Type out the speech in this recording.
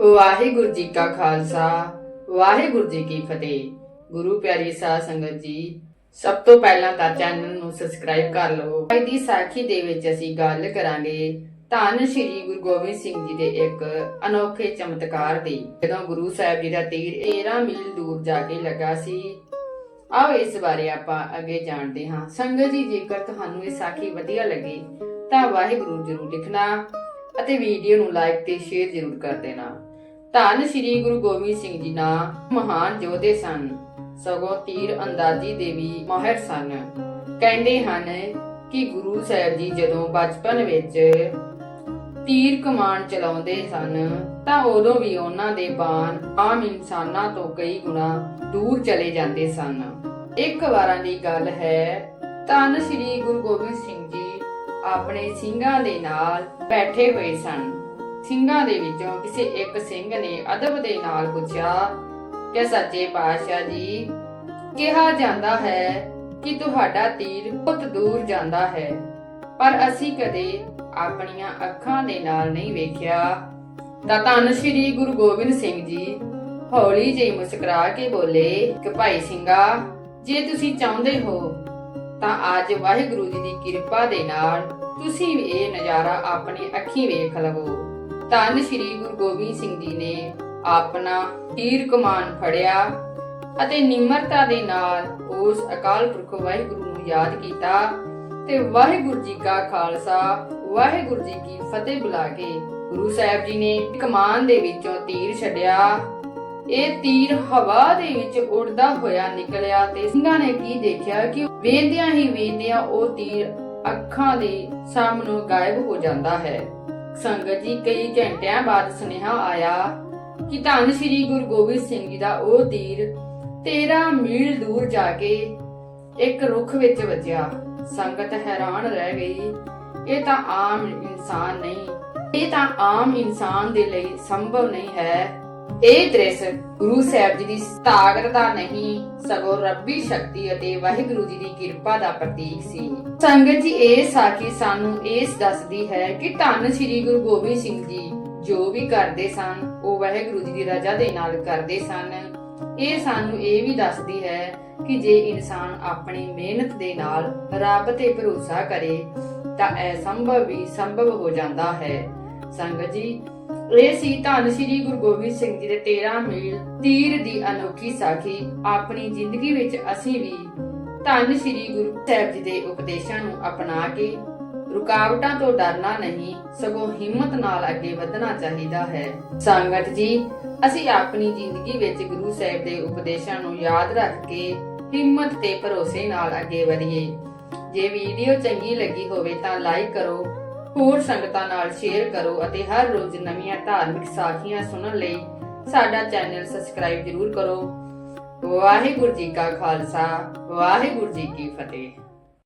ਵਾਹਿਗੁਰੂ ਜੀ ਕਾ ਖਾਲਸਾ, ਵਾਹਿਗੁਰੂ ਜੀ ਕੀ ਫਤਿਹ। ਗੁਰੂ ਪਿਆਰੀ ਸਾਧ ਸੰਗਤ ਜੀ, ਸਭ ਤੋਂ ਪਹਿਲਾਂ ਤਾਂ ਚੈਨਲ ਨੂੰ ਸਬਸਕ੍ਰਾਈਬ ਕਰ ਲਓ। ਅੱਜ ਦੀ ਸਾਖੀ ਦੇ ਵਿੱਚ ਅਸੀਂ ਗੱਲ ਕਰਾਂਗੇ ਧੰਨ ਸ਼੍ਰੀ ਗੁਰੂ ਗੋਬਿੰਦ ਸਿੰਘ ਜੀ ਦੇ ਇੱਕ ਅਨੋਖੇ ਚਮਤਕਾਰ ਦੀ। ਜਦੋਂ ਗੁਰੂ ਸਾਹਿਬ ਜੀ ਦਾ ਤੀਰ 13 ਮੀਲ ਦੂਰ ਜਾ ਕੇ ਲੱਗਾ ਸੀ, ਆਓ ਇਸ ਬਾਰੇ ਆਪਾਂ ਅੱਗੇ ਜਾਣਦੇ ਹਾਂ। ਸੰਗਤ ਜੀ, ਜੇਕਰ ਤੁਹਾਨੂੰ ਇਹ ਸਾਖੀ ਵਧੀਆ ਲੱਗੀ, ਤਾਂ ਵਾਹਿਗੁਰੂ ਜਰੂਰ ਲਿਖਣਾ ਅਤੇ ਵੀਡੀਓ ਨੂੰ ਲਾਈਕ ਤੇ ਸ਼ੇਅਰ ਜਰੂਰ ਕਰ ਦੇਣਾ। ਧੰਨ ਸ੍ਰੀ ਗੁਰੂ ਗੋਬਿੰਦ ਸਿੰਘ ਜੀ ਨਾ, ਮਹਾਨ ਯੋਧੇ ਸਨ। ਸਗੋਂ ਤੀਰ ਅੰਦਾਜ਼ੀ ਦੇ ਵੀ ਮਾਹਿਰ ਸਨ। ਕਹਿੰਦੇ ਹਨ ਕਿ ਗੁਰੂ ਸਾਹਿਬ ਜੀ ਜਦੋਂ ਬਚਪਨ ਵਿੱਚ ਤੀਰ ਕਮਾਨ ਚਲਾਉਂਦੇ ਸਨ, ਤਾਂ ਉਦੋਂ ਵੀ ਉਹਨਾਂ ਦੇ ਬਾਣ ਆਮ ਇਨਸਾਨਾਂ ਤੋਂ ਕਈ ਗੁਣਾ ਦੂਰ ਚਲੇ ਜਾਂਦੇ ਸਨ। ਇੱਕ ਵਾਰਾਂ ਦੀ ਗੱਲ ਹੈ, ਧੰਨ ਸ੍ਰੀ ਗੁਰੂ ਗੋਬਿੰਦ ਸਿੰਘ ਜੀ ਆਪਣੇ ਸਿੰਘਾਂ ਦੇ ਨਾਲ ਬੈਠੇ ਹੋਏ ਸਨ। ਸਿੰਘਾਂ ਦੇ ਵਿੱਚੋਂ ਕਿਸੇ ਇੱਕ ਸਿੰਘ ਨੇ ਅਦਬ ਦੇ ਨਾਲ ਪੁੱਛਿਆ ਕਿ ਸੱਚੇ ਪਾਤਸ਼ਾਹ ਜੀ, ਕਿਹਾ ਜਾਂਦਾ ਹੈ ਕਿ ਤੁਹਾਡਾ ਤੀਰ ਬਹੁਤ ਦੂਰ ਜਾਂਦਾ ਹੈ, ਪਰ ਅਸੀਂ ਕਦੇ ਆਪਣੀਆਂ ਅੱਖਾਂ ਦੇ ਨਾਲ ਨਹੀਂ ਵੇਖਿਆ। ਤਾਂ ਧੰਨ ਸ੍ਰੀ ਗੁਰੂ ਗੋਬਿੰਦ ਸਿੰਘ ਜੀ, ਹੌਲੀ ਜਿਹੀ ਮੁਸਕਰਾ ਕੇ ਬੋਲੇ ਕਿ ਭਾਈ ਸਿੰਘਾ, ਜੇ ਤੁਸੀਂ ਚਾਹੁੰਦੇ ਹੋ, ਤਾਂ ਅੱਜ ਵਾਹਿਗੁਰੂ ਜੀ ਦੀ ਕਿਰਪਾ ਦੇ ਨਾਲ ਤੁਸੀਂ ਵੀ ਇਹ ਨਜ਼ਾਰਾ ਆਪਣੀ ਅੱਖੀਂ ਵੇਖ ਲਵੋ। ਧੰਨ ਸ੍ਰੀ ਗੁਰੂ ਗੋਬਿੰਦ ਸਿੰਘ ਜੀ ਨੇ ਆਪਣਾ ਤੀਰ ਕਮਾਨ ਫੜਿਆ ਅਤੇ ਨਿਮਰਤਾ ਦੇ ਨਾਲ ਉਸ ਅਕਾਲ ਪੁਰਖ ਵਾਹਿਗੁਰੂ ਨੂੰ ਯਾਦ ਕੀਤਾ ਤੇ ਵਾਹਿਗੁਰੂ ਜੀ ਕਾ ਖਾਲਸਾ, ਵਾਹਿਗੁਰੂ ਜੀ ਕੀ ਫਤਿਹ ਬੁਲਾ ਕੇ ਗੁਰੂ ਸਾਹਿਬ ਜੀ ਨੇ ਕਮਾਨ ਦੇ ਵਿੱਚੋਂ ਤੀਰ ਛੱਡਿਆ। ਇਹ ਤੀਰ ਹਵਾ ਦੇ ਵਿੱਚ ਉੜਦਾ ਹੋਇਆ ਨਿਕਲਿਆ ਤੇ ਸਿੰਘਾਂ ਨੇ ਕੀ ਦੇਖਿਆ ਕਿ ਵੇਂਦਿਆਂ ਹੀ ਵੇਂਦਿਆਂ ਉਹ ਤੀਰ ਅੱਖਾਂ ਦੇ ਸਾਹਮਣੋਂ ਗਾਇਬ ਹੋ ਜਾਂਦਾ ਹੈ। ਸੰਗਤ ਜੀ, ਕਈ ਘੰਟਿਆਂ ਬਾਅਦ ਸੁਨੇਹਾ ਆਇਆ ਕਿ ਧੰਨ ਸ੍ਰੀ ਗੁਰੂ ਗੋਬਿੰਦ ਸਿੰਘ ਜੀ ਦਾ ਉਹ ਤੀਰ 13 ਮੀਲ ਦੂਰ ਜਾ ਕੇ ਇੱਕ ਰੁੱਖ ਵਿੱਚ ਵੱਜਿਆ। ਸੰਗਤ ਹੈਰਾਨ ਰਹਿ ਗਈ, ਇਹ ਤਾਂ ਆਮ ਇਨਸਾਨ ਨਹੀਂ, ਇਹ ਤਾਂ ਆਮ ਇਨਸਾਨ ਦੇ ਲਈ ਸੰਭਵ ਨਹੀਂ ਹੈ। ਇਹ ਦ੍ਰਿਸ਼ ਗੁਰੂ ਸਾਹਿਬ ਜੀ ਦੀ ਤਾਕਤ ਦਾ ਨਹੀਂ, ਸਗੋਂ ਰੱਬੀ ਸ਼ਕਤੀ ਅਤੇ ਵਾਹਿਗੁਰੂ ਜੀ ਦੀ ਕਿਰਪਾ ਦਾ ਪ੍ਰਤੀਕ ਸੀ। ਸੰਗਤ ਜੀ, ਇਹ ਸਾਖੀ ਸਾਨੂੰ ਇਸ ਦੱਸਦੀ ਹੈ ਕਿ ਧੰਨ ਸ੍ਰੀ ਗੁਰੂ ਗੋਬਿੰਦ ਸਿੰਘ ਜੀ ਜੋ ਵੀ ਕਰਦੇ ਸਨ, ਉਹ ਵਾਹਿਗੁਰੂ ਜੀ ਦੀ ਰਜ਼ਾ ਦੇ ਨਾਲ ਕਰਦੇ ਸਨ। ਇਹ ਸਾਨੂੰ ਇਹ ਵੀ ਦੱਸਦੀ ਹੈ ਕਿ ਜੇ ਇਨਸਾਨ ਆਪਣੀ ਮਿਹਨਤ ਦੇ ਨਾਲ ਰੱਬ ਤੇ ਭਰੋਸਾ ਕਰੇ, ਤਾਂ ਇਹ ਸੰਭਵ ਵੀ ਸੰਭਵ ਹੋ ਜਾਂਦਾ ਹੈ। ਸੰਗਤ ਜੀ ਇਹ ਸੀ ਧੰਨ ਸ੍ਰੀ ਗੁਰੂ ਗੋਬਿੰਦ ਸਿੰਘ ਜੀ ਦੇ 13 ਮੀਲ ਤੀਰ ਦੀ ਅਨੋਖੀ ਸਾਖੀ। ਆਪਣੀ ਜ਼ਿੰਦਗੀ ਵਿੱਚ ਅਸੀਂ ਵੀ ਧੰਨ ਸ੍ਰੀ ਗੁਰੂ ਸਾਹਿਬ ਜੀ ਦੇ ਉਪਦੇਸ਼ਾਂ ਨੂੰ ਅਪਣਾ ਕੇ ਰੁਕਾਵਟਾਂ ਤੋਂ ਡਰਨਾ ਨਹੀਂ, ਸਗੋਂ ਹਿੰਮਤ ਨਾਲ ਅੱਗੇ ਵਧਣਾ ਚਾਹੀਦਾ ਹੈ। ਸੰਗਤ ਜੀ, ਅਸੀਂ ਆਪਣੀ ਜ਼ਿੰਦਗੀ ਵਿੱਚ ਗੁਰੂ ਸਾਹਿਬ ਦੇ ਉਪਦੇਸ਼ਾਂ ਨੂੰ ਯਾਦ ਰੱਖ ਕੇ ਹਿੰਮਤ ਤੇ ਭਰੋਸੇ ਨਾਲ ਅੱਗੇ ਵਧੀਏ। ਜੇ ਵੀਡੀਓ ਚੰਗੀ ਲੱਗੀ ਹੋਵੇ ਤਾਂ ਲਾਈਕ ਕਰੋ ਹੋਰ ਸੰਗਤਾਂ ਨਾਲ ਸ਼ੇਅਰ ਕਰੋ ਅਤੇ ਹਰ ਰੋਜ਼ ਨਵੀਆਂ ਧਾਰਮਿਕ ਸਾਖੀਆਂ ਸੁਣਨ ਲਈ ਸਾਡਾ ਚੈਨਲ ਸਬਸਕ੍ਰਾਈਬ ਜ਼ਰੂਰ ਕਰੋ। ਵਾਹਿਗੁਰੂ ਜੀ ਕਾ ਖਾਲਸਾ, ਵਾਹਿਗੁਰੂ ਜੀ ਕੀ ਫਤਿਹ।